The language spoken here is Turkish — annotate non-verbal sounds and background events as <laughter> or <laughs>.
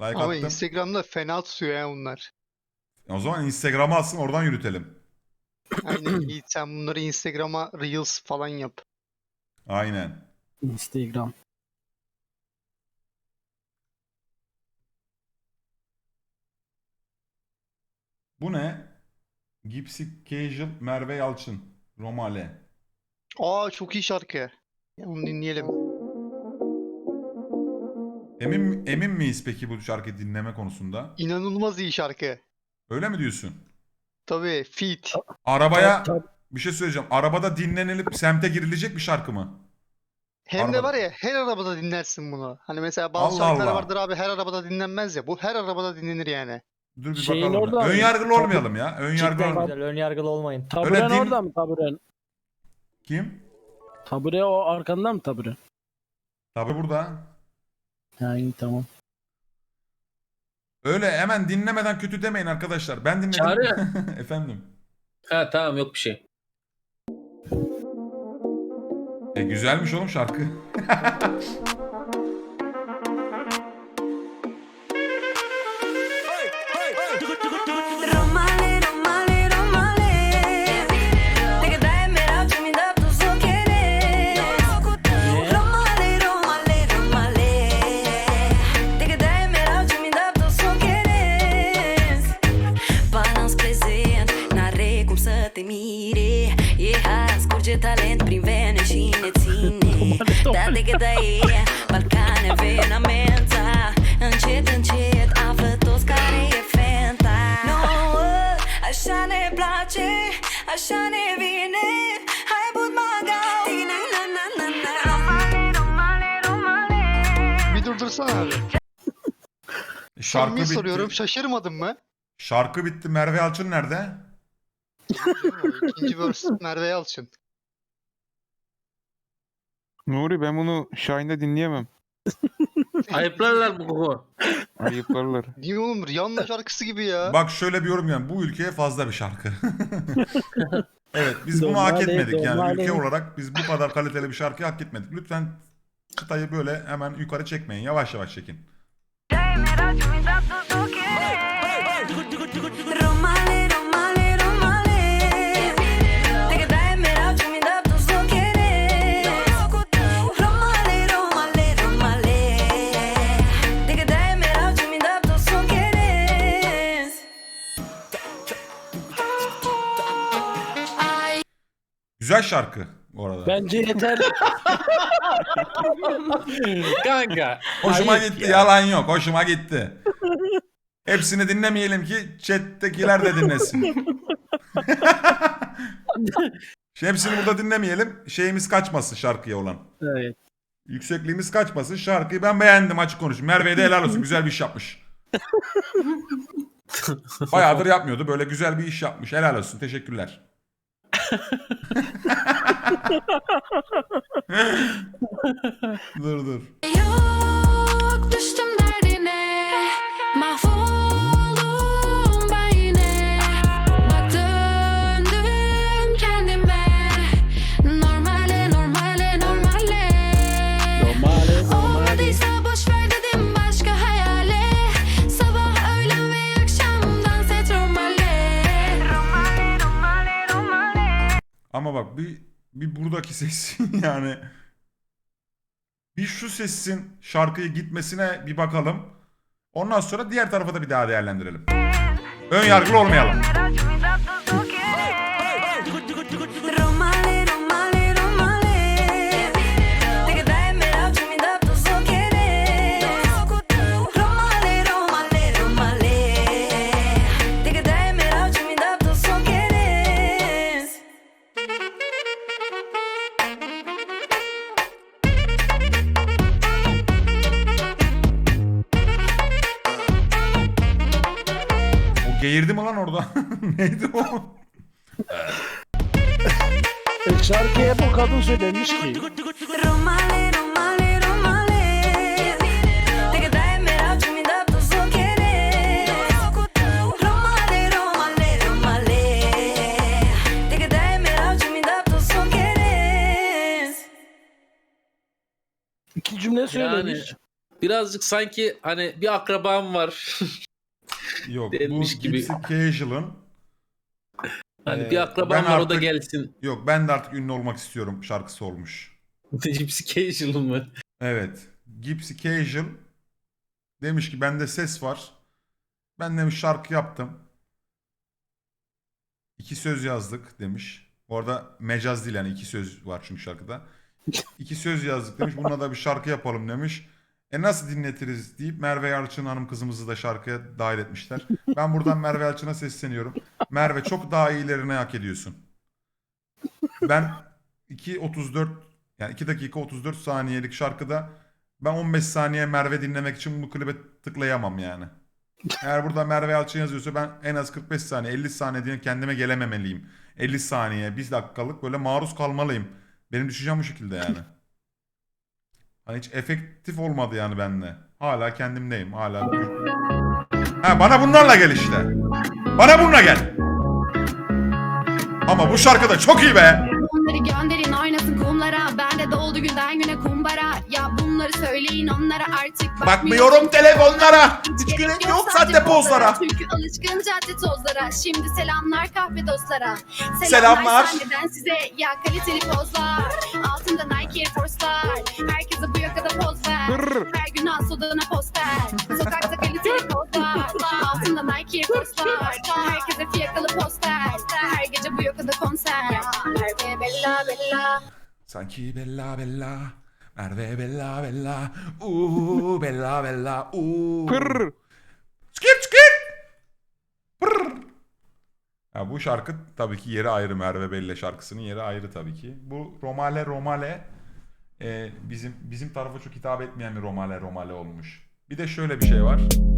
Like Ama attım. Instagram'da fena tutuyor ya bunlar. O zaman Instagram'a atsın oradan yürütelim. Aynen <clears throat> Yiğit sen bunları Instagram'a Reels falan yap. Aynen. Instagram. Bu ne? Gypsy Casual Merve Yalçın. Romale. Aa çok iyi şarkı. Ya, Onu dinleyelim. Emin emin miyiz peki bu şarkıyı dinleme konusunda? İnanılmaz iyi şarkı. Öyle mi diyorsun? Tabii feat. Arabaya bir şey söyleyeceğim. Arabada dinlenilip semte girilecek bir şarkı mı? Hem de Arabada. var ya her arabada dinlersin bunu. Hani mesela bazı Allah şarkılar Allah. vardır abi her arabada dinlenmez ya. Bu her arabada dinlenir yani. Dur bir Şeyin bakalım. orada Ön abi. yargılı Tabii. olmayalım ya. Ön yargılı Cidden olmayalım. Güzel, ön yargılı olmayın. Taburen din- orada mı taburen? Kim? Tabure o arkanda mı tabure? Tabi burada. Ha iyi tamam. Öyle hemen dinlemeden kötü demeyin arkadaşlar. Ben dinledim. Çağrı. <laughs> Efendim. Ha tamam yok bir şey. E güzelmiş oğlum şarkı. <laughs> te mire E hai, scurge talent prin vene și ne ține Da de cât e, Balcane, venamenta Încet, încet, află toți care e fenta Nouă, așa ne place, așa ne vine Hai but maga Tine, na, na, na, na Romale, romale, romale Bir durdursana abi. Şarkı bitti. soruyorum şaşırmadın mı? Şarkı bitti. Merve Yalçın nerede? İkinci verse Merve Yalçın. Nuri ben bunu Şahin'de dinleyemem. <laughs> Ayıplarlar bu koku. Ayıplarlar. <laughs> Değil mi oğlum? Rihanna şarkısı gibi ya. Bak şöyle bir yorum yani bu ülkeye fazla bir şarkı. <laughs> evet biz bunu hak etmedik yani ülke olarak biz bu kadar kaliteli bir şarkıyı hak etmedik. Lütfen çıtayı böyle hemen yukarı çekmeyin. Yavaş yavaş çekin. Romale, Güzel şarkı bu arada. Bence yeter. <laughs> Kanka. Hoşuma ayıp gitti ya. yalan yok. Hoşuma gitti. Hepsini dinlemeyelim ki chat'tekiler de dinlesin. Şimdi <laughs> hepsini burada dinlemeyelim. Şeyimiz kaçmasın şarkıya olan. evet. Yüksekliğimiz kaçmasın. Şarkıyı ben beğendim açık konuşayım. Merve'ye de helal olsun. Güzel bir iş yapmış. <laughs> Bayağıdır yapmıyordu. Böyle güzel bir iş yapmış. Helal olsun. Teşekkürler. <laughs> dur dur. Ama bak bir, bir buradaki sesin <laughs> yani bir şu sesin şarkıyı gitmesine bir bakalım. Ondan sonra diğer tarafa da bir daha değerlendirelim. Ön yargılı olmayalım. Geğirdi mi lan orada? <laughs> Neydi o? E, şarkıyı hep o kadın söylemiş ki. Romale, romale, romale Te quedas esmerado, yo me da tu so querer Romale, romale, romale Te quedas esmerado, yo me da tu so querer İki cümle söylemiş. birazcık sanki hani bir akrabam var. <laughs> Yok bu Denmiş gibi. Gypsy Casual'ın hani Ee, bir akrabam ben var o da artık- gelsin. yok ben de artık ünlü olmak istiyorum şarkısı olmuş. <laughs> Gypsy Casual mı? Evet. Gypsy Casual demiş ki bende ses var. Ben demiş şarkı yaptım. İki söz yazdık demiş. Bu arada mecaz değil yani iki söz var çünkü şarkıda. İki söz yazdık demiş. Bununla da bir şarkı yapalım demiş. E nasıl dinletiriz deyip Merve Yalçın hanım kızımızı da şarkıya dahil etmişler. Ben buradan <laughs> Merve Yalçın'a sesleniyorum. Merve çok daha iyilerini hak ediyorsun. Ben 2.34 yani 2 dakika 34 saniyelik şarkıda ben 15 saniye Merve dinlemek için bu klibe tıklayamam yani. Eğer burada Merve Yalçın yazıyorsa ben en az 45 saniye 50 saniye diye kendime gelememeliyim. 50 saniye 1 dakikalık böyle maruz kalmalıyım. Benim düşüncem bu şekilde yani. Hiç efektif olmadı yani bende. Hala kendimdeyim. Hala. Ha bana bunlarla gel işte. Bana bununla gel. Ama bu şarkı da çok iyi be. Onları gönderin oynasın kumlara Bende doldu günden güne kumbara bunları söyleyin onlara artık Bakmıyorum telefonlara. Hiç gerek yok sahte pozlara. Çünkü alışkın cadde tozlara. Şimdi selamlar kahve dostlara. Selamlar. sahneden size. Ya kaliteli pozlar. Altında Nike Air Force'lar. Herkese bu yakada poz ver. Her gün as odana poster Sokakta kaliteli pozlar. Altında Nike Air Force'lar. Herkese fiyakalı poster. Her gece bu yakada konser. Merve Bella Bella. Sanki bella bella. Merve bella bella. Uuu bella bella. Uuu. Pırr. Skip skip. Pırr. Ya bu şarkı tabii ki yeri ayrı Merve Bella şarkısının yeri ayrı tabii ki. Bu Romale Romale e, bizim bizim tarafa çok hitap etmeyen bir Romale Romale olmuş. Bir de şöyle bir şey var.